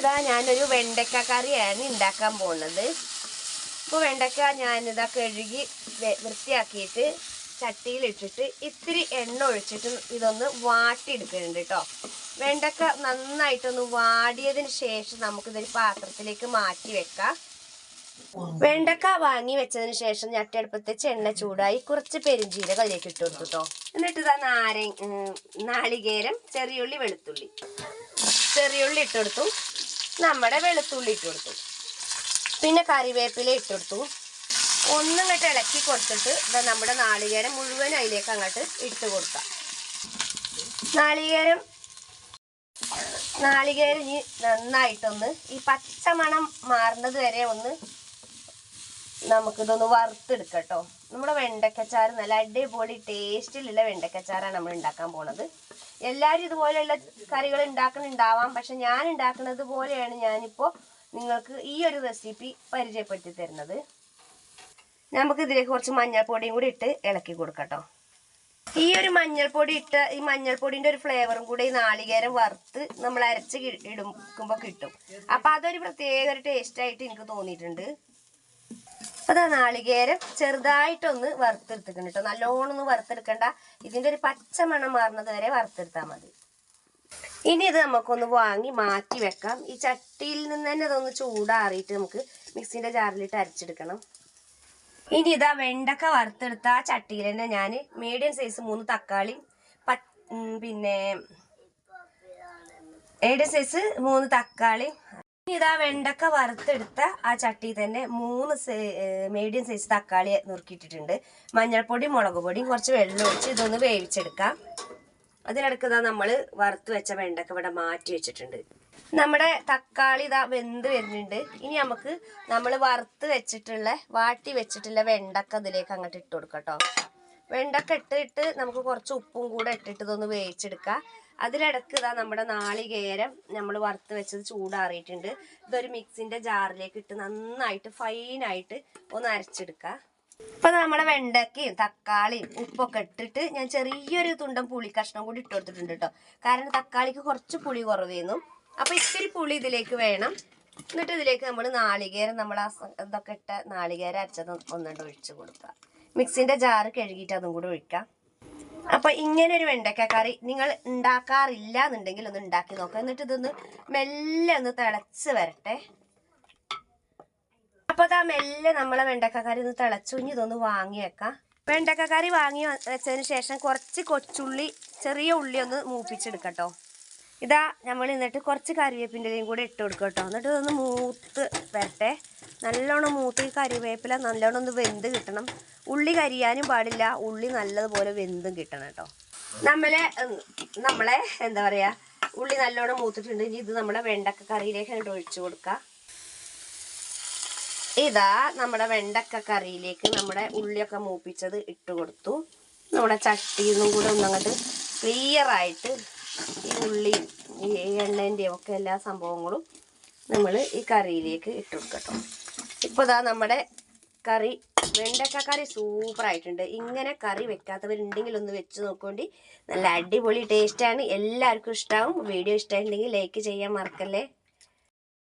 ഇതാ ഞാനൊരു വെണ്ടക്ക കറിയാണ് ഉണ്ടാക്കാൻ പോകുന്നത് ഇപ്പോൾ വെണ്ടക്ക ഞാനിതാ കഴുകി വൃത്തിയാക്കിയിട്ട് ചട്ടിയിലിട്ടിട്ട് ഇത്തിരി എണ്ണ ഒഴിച്ചിട്ട് ഇതൊന്ന് വാട്ടിയെടുക്കുന്നുണ്ട് കേട്ടോ വെണ്ടക്ക നന്നായിട്ടൊന്ന് വാടിയതിന് ശേഷം നമുക്കിതൊരു പാത്രത്തിലേക്ക് മാറ്റി വെക്കാം. വെണ്ടക്ക വാങ്ങി വെച്ചതിന് ശേഷം ഞട്ടടുപ്പത്തെ എണ്ണ ചൂടായി കുറച്ച് പെരുംജീരകം അതിലേക്ക് ഇട്ട് കൊടുത്തു കേട്ടോ എന്നിട്ട് ഇതാ നാരങ്ങ നാളികേരം ചെറിയുള്ളി വെളുത്തുള്ളി. ചെറിയുള്ളി ഇട്ട് കൊടുത്തു. നമ്മുടെ വെളുത്തുള്ളി ഇട്ട് കൊടുത്തു. പിന്നെ കറിവേപ്പില ഇട്ട് കൊടുത്തു. ഒന്നും ഇങ്ങോട്ട് ഇളക്കി കൊടുത്തിട്ട് ഇതാ നമ്മുടെ നാളികേരം മുഴുവൻ അതിലേക്ക് അങ്ങോട്ട് ഇട്ട് കൊടുക്കാം. നാളികേരം നാളികേരം ഇനി നന്നായിട്ടൊന്ന് ഈ പച്ചമണം മാറുന്നത് വരെ ഒന്ന് നമുക്കിതൊന്ന് വറുത്തെടുക്കട്ടോ നമ്മുടെ വെണ്ടക്കച്ചാറ് നല്ല അടിപൊളി ടേസ്റ്റിലുള്ള വെണ്ടക്കച്ചാറാണ് നമ്മൾ ഉണ്ടാക്കാൻ പോണത്. എല്ലാവരും ഇതുപോലെയുള്ള കറികൾ ഉണ്ടാക്കുന്നുണ്ടാവാം പക്ഷെ ഞാൻ ഉണ്ടാക്കുന്നത് പോലെയാണ് ഞാനിപ്പോൾ നിങ്ങൾക്ക് ഈ ഒരു റെസിപ്പി പരിചയപ്പെടുത്തി തരുന്നത്. നമുക്ക് ഇതിലേക്ക് കുറച്ച് മഞ്ഞൾപ്പൊടിയും കൂടി ഇട്ട് ഇളക്കി കൊടുക്കട്ടോ. ഈ ഒരു മഞ്ഞൾപ്പൊടി ഇട്ട ഈ മഞ്ഞൾപ്പൊടിന്റെ ഒരു ഫ്ലേവറും കൂടി ഈ നാളികേരം വറുത്ത് നമ്മൾ അരച്ച് ഇടുമ്പോൾ കിട്ടും. അപ്പൊ അതൊരു പ്രത്യേക ഒരു ടേസ്റ്റ് ആയിട്ട് എനിക്ക് തോന്നിയിട്ടുണ്ട്. അതാ നാളികേരം ചെറുതായിട്ടൊന്ന് വറുത്തെടുത്തിക്കണം കേട്ടോ. നല്ലോണം ഒന്ന് വറുത്തെടുക്കണ്ട. ഇതിന്റെ ഒരു പച്ച മണം മാറുന്നത് വരെ വറുത്തെടുത്താൽ മതി. ഇനി ഇത് നമുക്കൊന്ന് വാങ്ങി മാറ്റി വെക്കാം. ഈ ചട്ടിയിൽ നിന്ന് തന്നെ ഇതൊന്ന് ചൂടാറിയിട്ട് നമുക്ക് മിക്സിന്റെ ജാറിലിട്ട് അരച്ചെടുക്കണം. ഇനി ഇതാ വെണ്ടക്ക വറുത്തെടുത്ത ആ ചട്ടിയിൽ തന്നെ ഞാൻ മീഡിയം സൈസ് മൂന്ന് തക്കാളി പിന്നെ മീഡിയം സൈസ് മൂന്ന് തക്കാളി ഇതാ വെണ്ടക്ക വറുത്തെടുത്ത ആ ചട്ടിയിൽ തന്നെ മൂന്ന് മീഡിയം സൈസ് തക്കാളി നുറുക്കിയിട്ടിട്ടുണ്ട്. മഞ്ഞൾപ്പൊടി മുളക് പൊടി കുറച്ച് വെള്ളം ഒഴിച്ച് ഇതൊന്ന് വേവിച്ചെടുക്കാം. അതിനിടയ്ക്ക് ഇതാ നമ്മൾ വറുത്ത് വെച്ച വെണ്ടക്ക ഇവിടെ മാറ്റി വെച്ചിട്ടുണ്ട്. നമ്മുടെ തക്കാളി ഇതാ വെന്ത് വരുന്നുണ്ട്. ഇനി നമുക്ക് നമ്മൾ വറുത്ത് വെച്ചിട്ടുള്ള വാട്ടി വെച്ചിട്ടുള്ള വെണ്ടക്ക ഇതിലേക്ക് അങ്ങോട്ട് ഇട്ട് കൊടുക്കട്ടോ വെണ്ടക്ക ഇട്ടിട്ട് നമുക്ക് കുറച്ച് ഉപ്പും കൂടെ ഇട്ടിട്ട് ഇതൊന്ന് വേവിച്ചെടുക്കാം. അതിലിടക്ക് ഇതാ നമ്മുടെ നാളികേരം നമ്മൾ വറുത്ത് വെച്ചത് ചൂടാറിയിട്ടുണ്ട്. ഇതൊരു മിക്സിന്റെ ജാറിലേക്ക് ഇട്ട് നന്നായിട്ട് ഫൈനായിട്ട് ഒന്ന് അരച്ചെടുക്കുക ഇപ്പൊ നമ്മുടെ വെണ്ടക്കയും തക്കാളിയും ഉപ്പൊക്കെ ഇട്ടിട്ട് ഞാൻ ചെറിയൊരു തുണ്ടം പുളി കഷ്ണം കൂടി ഇട്ട് കൊടുത്തിട്ടുണ്ട് കേട്ടോ കാരണം തക്കാളിക്ക് കുറച്ച് പുളി കുറവേന്നു. അപ്പൊ ഇത്തിരി പുളി ഇതിലേക്ക് വേണം. എന്നിട്ട് ഇതിലേക്ക് നമ്മൾ നാളികേരം നമ്മൾ ആ ഇതൊക്കെ ഇട്ട നാളികേരം അരച്ചത് ഒന്നുകൊണ്ട് ഒഴിച്ചു കൊടുക്കുക മിക്സിന്റെ ജാറ് കഴുകിയിട്ട് അതും കൂടി ഒഴിക്കാം. അപ്പൊ ഇങ്ങനെ ഒരു വെണ്ടക്ക കറി നിങ്ങൾ ഉണ്ടാക്കാറില്ല എന്നുണ്ടെങ്കിൽ ഒന്ന് ഉണ്ടാക്കി നോക്കാം. എന്നിട്ട് ഇതൊന്ന് മെല്ലെ ഒന്ന് തിളച്ച് വരട്ടെ. അപ്പൊ അതാ മെല്ലെ നമ്മളെ വെണ്ടക്കക്കറി ഒന്ന് തിളച്ചു. ഇനി ഇതൊന്ന് വാങ്ങി വെക്കാം. വെണ്ടക്കക്കറി വാങ്ങി വെച്ചതിന് ശേഷം കുറച്ച് കൊച്ചുള്ളി ചെറിയ ഉള്ളി ഒന്ന് മൂപ്പിച്ചെടുക്കട്ടോ. ഇതാ നമ്മൾ എന്നിട്ട് കുറച്ച് കറിവേപ്പിന്റെയും കൂടെ ഇട്ട് കൊടുക്കട്ടോ. എന്നിട്ട് ഇതൊന്ന് മൂത്ത് വരട്ടെ. നല്ലോണം മൂത്ത് കറിവേപ്പില നല്ലോണം ഒന്ന് വെന്ത് കിട്ടണം. ഉള്ളി കരിയാനും പാടില്ല. ഉള്ളി നല്ലതുപോലെ വെന്തും കിട്ടണം കേട്ടോ. നമ്മളെ നമ്മളെ എന്താ പറയാ ഉള്ളി നല്ലോണം മൂത്തിട്ടുണ്ട്. ഇനി ഇത് നമ്മുടെ വെണ്ടക്ക കറിയിലേക്ക് ഒഴിച്ചു കൊടുക്കുക. ഇതാ നമ്മുടെ വെണ്ടക്ക കറിയിലേക്ക് നമ്മുടെ ഉള്ളിയൊക്കെ മൂപ്പിച്ചത് ഇട്ട് കൊടുത്തു. നമ്മുടെ ചട്ടിന്നും കൂടെ ഒന്നങ്ങോട്ട് ക്ലിയർ ആയിട്ട് ഈ ഉള്ളി ഈ എണ്ണേന്റെയും ഒക്കെ എല്ലാ സംഭവങ്ങളും നമ്മൾ ഈ കറിയിലേക്ക് ഇട്ട് കൊടുക്കട്ടോ ഇപ്പോൾ ഇതാ നമ്മുടെ കറി. വെണ്ടക്ക കറി സൂപ്പർ ആയിട്ടുണ്ട് ഇങ്ങനെ കറി വെക്കാത്തവരുണ്ടെങ്കിൽ ഒന്ന് വെച്ച് നോക്കോണ്ടി. നല്ല അടിപൊളി ടേസ്റ്റ് ആണ്. എല്ലാവർക്കും ഇഷ്ടമാവും വീഡിയോ ഇഷ്ടമായിട്ടുണ്ടെങ്കിൽ ലൈക്ക് ചെയ്യാൻ മറക്കല്ലേ.